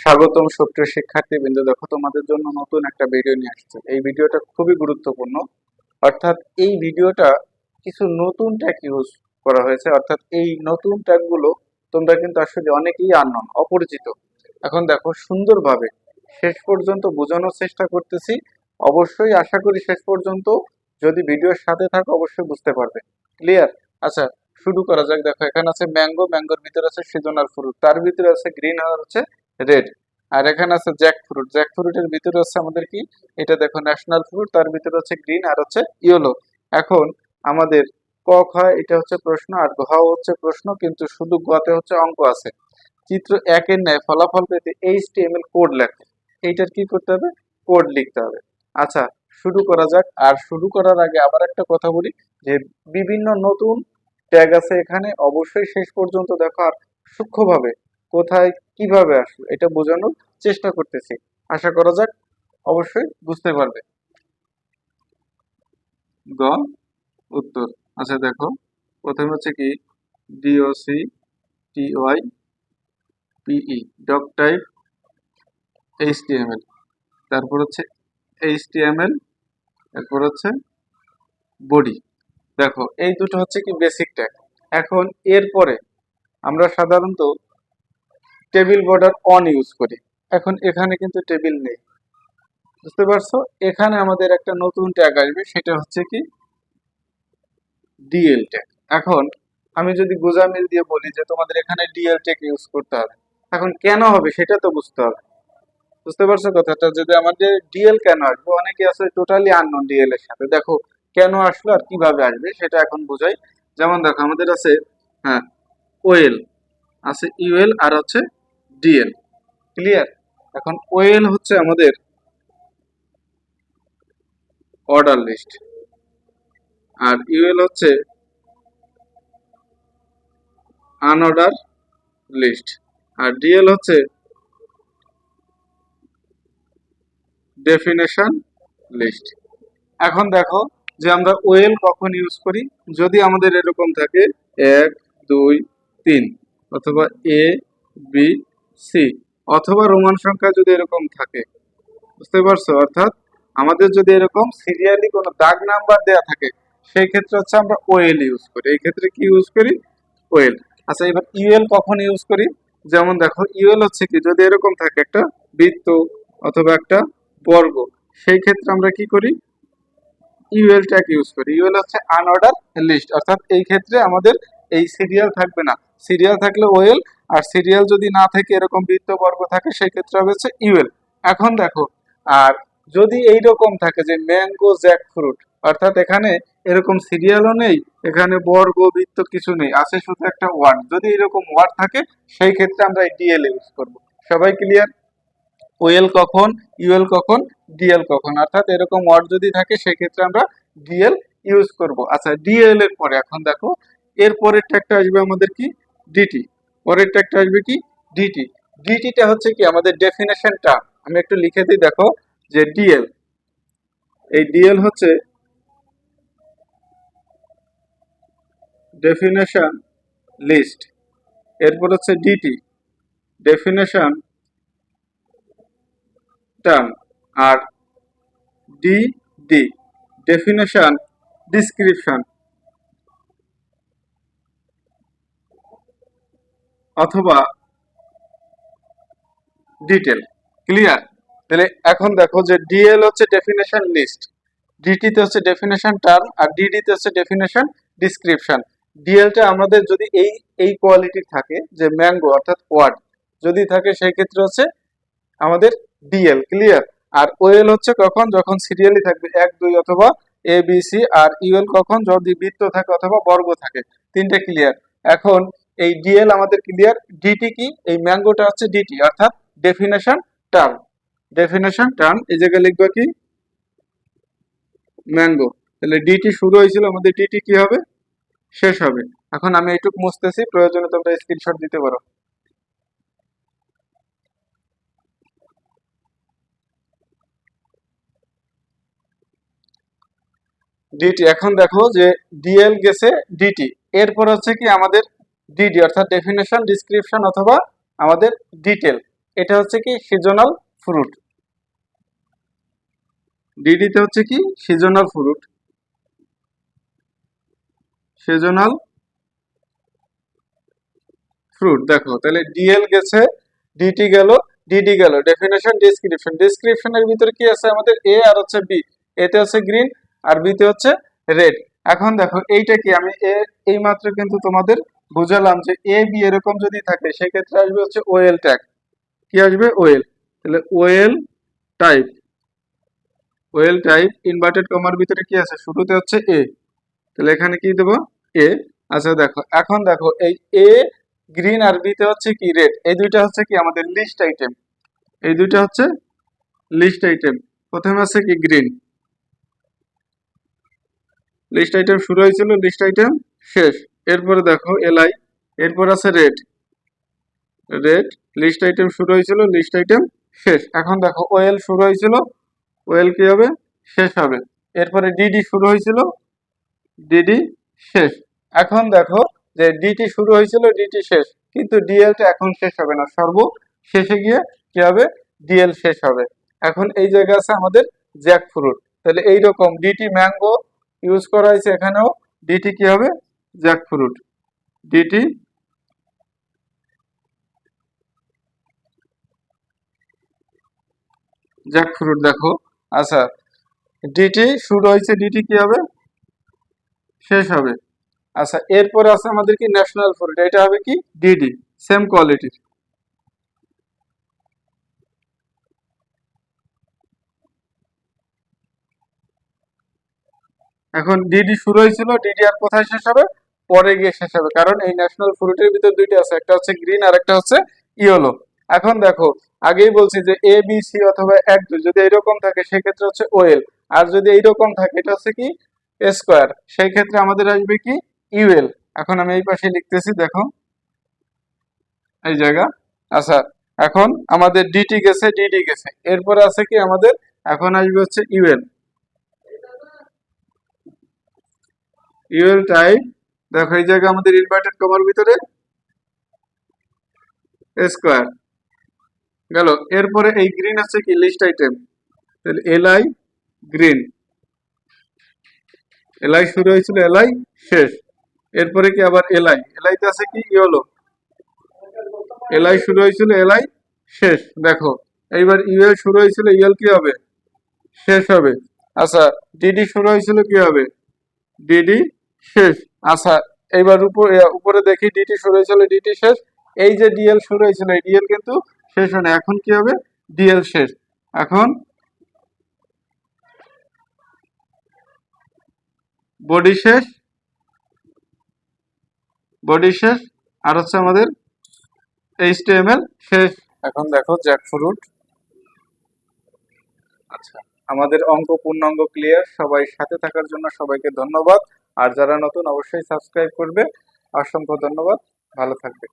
স্বাগতম সুপ্রিয় শিক্ষার্থী বিন্দু। দেখো, তোমাদের জন্য নতুন একটা ভিডিও নিয়ে আসছে। এই ভিডিওটা খুবই গুরুত্বপূর্ণ। অর্থাৎ এই ভিডিওটা কিছু নতুন ট্যাগ ইউজ করা হয়েছে। অর্থাৎ এই নতুন ট্যাগগুলো তোমরা কিন্তু আসলে অনেকেই আনন অপরিচিত। এখন দেখো, সুন্দরভাবে শেষ পর্যন্ত বোঝানোর চেষ্টা করতেছি। অবশ্যই আশা করি শেষ পর্যন্ত যদি ভিডিওর সাথে থাকো, অবশ্যই বুঝতে পারবে। ক্লিয়ার আচ্ছা শুরু করা যাক। দেখো, এখানে আছে ম্যাঙ্গো ম্যাঙ্গোর ভিতরে আছে সিজনাল ফ্রুট তার ভিতরে আছে গ্রিন আর হচ্ছে রেড আর এখানে আছে জ্যাক ফ্রুট জ্যাক ফ্রুটের ভিতরে হচ্ছে আমাদের কি? এটা দেখো ন্যাশনাল ফ্রুট তার ভিতরে হচ্ছে গ্রিন আর হচ্ছে ইয়েলো এখন আমাদের ক খ, এটা হচ্ছে প্রশ্ন আর ঘ হচ্ছে প্রশ্ন, কিন্তু শুধু গতে হচ্ছে অঙ্ক আছে। চিত্র একের ন্যায় ফলাফল পেতে এইচটিএমএল কোড লেখো। এইটার কি করতে হবে? কোড লিখতে হবে। আচ্ছা শুরু করা যাক। আর শুরু করার আগে আবার একটা কথা বলি, যে বিভিন্ন নতুন ট্যাগ আছে এখানে, অবশ্যই শেষ পর্যন্ত দেখো আর সূক্ষ্মভাবে কোথায় কীভাবে আসলো, এটা বোঝানোর চেষ্টা করতেছি। আশা করা যাক অবশ্যই বুঝতে পারবে। গ, উত্তর। আচ্ছা দেখো, প্রথমে হচ্ছে কি D O C T Y P E doc type HTML তারপর হচ্ছে এইচটিএমএল এরপর হচ্ছে বডি। দেখো, এই দুটো হচ্ছে কি বেসিক ট্যাগ এখন এরপরে আমরা সাধারণত টেবিল বর্ডার অন ইউজ করি। এখন এখানে কিন্তু টেবিল নেই। বুঝতে পারছ? এখানে আমাদের একটা নতুন ট্যাগ আসবে, সেটা হচ্ছে কি? ডিএল ট্যাগ এখন আমি যদি গোজামিল দিয়ে বলি যে তোমাদের এখানে ডিএল ট্যাগ ইউজ করতে হবে, এখন কেন হবে সেটা তো বুঝতে হবে। বুঝতে পারছ কথাটা? যদি আমাদের ডিএল কেন আসবে? অনেকে আছে টোটালি আননোন ডিএল এর সাথে। দেখো, কেন আসলো আর কীভাবে আসবে সেটা এখন বোঝাই। যেমন দেখো, আমাদের আছে হ্যাঁ ওয়েল আছে ইউএল আর হচ্ছে ডিএল ক্লিয়ার এখন ওয়েল হচ্ছে আমাদের অর্ডার লিস্ট আর ইউএল হচ্ছে আনঅর্ডার লিস্ট আর ডিএল হচ্ছে ডেফিনেশন লিস্ট এখন দেখো যে আমরা ওয়েল কখন ইউজ করি? যদি আমাদের এরকম থাকে, এক, দুই, তিন, অথবা এ বি সি, অথবা রোমান সংখ্যা যদি এরকম থাকে। বুঝতে পারছ? অর্থাৎ আমাদের যদি এরকম সিরিয়ালি কোনো দাগ নাম্বার দেয়া থাকে, সেই ক্ষেত্রে হচ্ছে আমরা ওয়েল ইউজ করি। এই ক্ষেত্রে কি ইউজ করি? ওয়েল আচ্ছা এবার ইউএল কখন ইউজ করি? যেমন দেখো ইউএল হচ্ছে কি, যদি এরকম থাকে একটা বৃত্ত অথবা একটা বর্গ, সেই ক্ষেত্রে আমরা কি করি? ইউএল ট্যাগ ইউজ করি। ইউএল হচ্ছে আনঅর্ডার লিস্ট অর্থাৎ এই ক্ষেত্রে আমাদের এই সিরিয়াল থাকবে না। সিরিয়াল থাকলে ওয়েল আর সিরিয়াল যদি না থাকে এরকম বৃত্ত বর্গ থাকে সেই ক্ষেত্রে হবে হচ্ছে ইউএল এখন দেখো, আর যদি এই রকম থাকে যে ম্যাঙ্গো জ্যাক ফ্রুট অর্থাৎ এখানে এরকম সিরিয়ালও নেই, এখানে বর্গ, বৃত্ত কিছু নেই, আছে শুধু একটা ওয়ার্ড যদি এরকম ওয়ার্ড থাকে, সেই ক্ষেত্রে আমরা ডিএল ইউজ করব। সবাই ক্লিয়ার ওয়েল কখন? ইউএল কখন? ডিএল কখন? অর্থাৎ এরকম ওয়ার্ড যদি থাকে সেই ক্ষেত্রে আমরা ডিএল ইউজ করব। আচ্ছা ডিএল এর পরে, এখন দেখো, এর পরের ট্যাগটা আসবে আমাদের কি? ডিটি পরের ট্যাগটা আসবে কি? ডিটি ডিটিটা হচ্ছে কি আমাদের ডেফিনেশন টার্ম আমি একটু লিখে দিই, দেখো, যে ডিএল এই ডিএল হচ্ছে ডেফিনেশন লিস্ট এরপর হচ্ছে ডিটি ডেফিনেশন টার্ম আর ডি ডি ডেফিনেশন ডিসক্রিপশন অথবা ডিটেল ক্লিয়ার তাহলে এখন দেখো যে ডিএল হচ্ছে ডেফিনেশন লিস্ট ডিটিতে হচ্ছে ডেফিনেশন টার্ম আর ডিডিতে হচ্ছে ডেফিনেশন ডিসক্রিপশন ডিএলটা আমাদের যদি এই এই কোয়ালিটির থাকে যে ম্যাঙ্গো অর্থাৎ ওয়ার্ড যদি থাকে সেই ক্ষেত্রে হচ্ছে আমাদের ডিএল ক্লিয়ার আর ওএল হচ্ছে কখন? যখন সিরিয়ালি থাকবে এক, দুই অথবা এ বি সি আর ইউএল কখন? যদি বৃত্ত থাকে অথবা বর্গ থাকে, তিনটে ক্লিয়ার এখন এই ডিএল আমাদের ক্লিয়ার ডিটি কি? এই ম্যাঙ্গোটা হচ্ছে ডিটি অর্থাৎ ডেফিনেশন টার্ম ডেফিনেশন টার্ম এই জায়গায় লিখব কি? ম্যাঙ্গো তাহলে ডিটি শুরু হয়েছিল, আমাদের ডিটি কি হবে? শেষ হবে। এখন আমি এইটুক মুছতেছি, প্রয়োজনে তোমরা স্ক্রিনশট দিতে পারো। ডিটি এখন দেখো যে ডিএল গেছে ডিটি এরপর হচ্ছে কি আমাদের ডিডি অর্থাৎ ডেফিনেশন ডিসক্রিপশন অথবা আমাদের ডিটেল এটা হচ্ছে কি? সিজনাল ফ্রুট ডিডিতে হচ্ছে কি? সিজনাল ফ্রুট সিজনাল ফ্রুট দেখো, তাহলে ডিএল গেছে ডিটি গেল ডিডি গেল। ডেফিনেশন ডিসক্রিপশন ডেসক্রিপশনের ভিতরে কি আছে? আমাদের এ আর হচ্ছে বি এতে হচ্ছে গ্রিন আর বিতে হচ্ছে রেড এখন দেখো, এইটা কি? আমি এ, এই মাত্র কিন্তু তোমাদের বুঝালাম যে এ বি এরকম যদি থাকে, সেক্ষেত্রে আসবে হচ্ছে ওয়েল ট্যাগ কি আসবে? ওয়েল তাহলে OL type OL type inverted কমার ভিতরে কি আছে? শুরুতে হচ্ছে এ তাহলে এখানে কি দেবো? এ আচ্ছা দেখো, এখন দেখো, এই এ গ্রিন আর বিতে হচ্ছে কি রেড এই দুইটা হচ্ছে কি আমাদের লিস্ট আইটেম এই দুইটা হচ্ছে লিস্ট আইটেম প্রথমে আছে কি গ্রিন লিস্ট আইটেম শুরু হয়েছিল লিস্ট আইটেম শেষ। এরপরে দেখো এলআই এরপর আছে রেড রেড লিস্ট আইটেম শুরু হয়েছিল লিস্ট আইটেম শেষ। এখন দেখো ওয়েল শুরু হয়েছিল ওয়েল কি হবে? শেষ হবে। এরপরে ডিডি শুরু হয়েছিল ডিডি শেষ। এখন দেখো যে ডিটি শুরু হয়েছিল ডিটি শেষ। কিন্তু ডিএলটা এখন শেষ হবে না। সর্ব শেষে গিয়ে কি হবে? ডিএল শেষ হবে। এখন এই জায়গা আছে আমাদের জ্যাক ফ্রুট তাহলে এই রকম ডিটি ম্যাঙ্গো ইউজ করা হয়েছে এখানেও। ডিটি কি হবে? Jack fruit. DT? Jack fruit দেখো। আচ্ছা ডিটি, শুরু হয়েছে, ডিটি কি হবে? শেষ হবে। আচ্ছা এরপরে আছে আমাদের কি ন্যাশনাল ফ্রুট? এটা হবে কি? ডিডি, সেম কোয়ালিটির। এখন ডিডি শুরু হয়েছিল, ডিডি আর কোথায় শেষ হবে? পরে গিয়ে শেষ হবে। কারণ এই ন্যাশনাল ফ্রুটের ভিতর দুইটা আছে, একটা হচ্ছে গ্রিন আর একটা হচ্ছে ইয়েলো এখন দেখো, আগেই বলছি যে এ বি সি অথবা এক দুই যদি এরকম থাকে, সেক্ষেত্রে হচ্ছে ওয়েল আর যদি এইরকম থাকে, এটা হচ্ছে কি? স্কোয়ার সেই ক্ষেত্রে আমাদের আসবে কি? ইউএল এখন আমি এই পাশে লিখতেছি, দেখো। এই জায়গা। আচ্ছা এখন আমাদের ডিটি গেছে ডিডি গেছে। এরপরে আছে কি আমাদের? এখন আসবে হচ্ছে ইউএল ইউএল টাইপ দেখো, এই জায়গা আমাদের ইনভার্টেড কমার ভিতরে স্কোয়ার গেল। এরপরে এই গ্রিন আছে কি? লিস্ট আইটেম তাহলে এলআই গ্রিন এলআই শুরু হয়েছিল এলআই শেষ। এরপরে কি আবার এলআই এলআইতে আছে কি? ইয়েলো এলআই শুরু হয়েছিল এলআই শেষ। দেখো, এইবার ইউএল শুরু হয়েছিল ইউএল কি হবে? শেষ হবে। আচ্ছা ডিডি শুরু হয়েছিল কি হবে? ডিডি শেষ। আচ্ছা এইবার উপরে উপরে দেখি ডিটি শুরু হয়েছিল ডিটি শেষ। এই যে ডিএল শুরু হয়েছিল, এই ডিএল কিন্তু শেষ হয় না এখন কি হবে? ডিএল শেষ। এখন বডি শেষ বডি শেষ, আর হচ্ছে আমাদের এইচটিএমএল শেষ। এখন দেখো জ্যাক ফ্রুট আচ্ছা আমাদের অঙ্ক, পূর্ণাঙ্গ ক্লিয়ার সবাই সাথে থাকার জন্য সবাইকে ধন্যবাদ। আর যারা নতুন অবশ্যই সাবস্ক্রাইব করবে। অসংখ্য ধন্যবাদ। ভালো থাকবে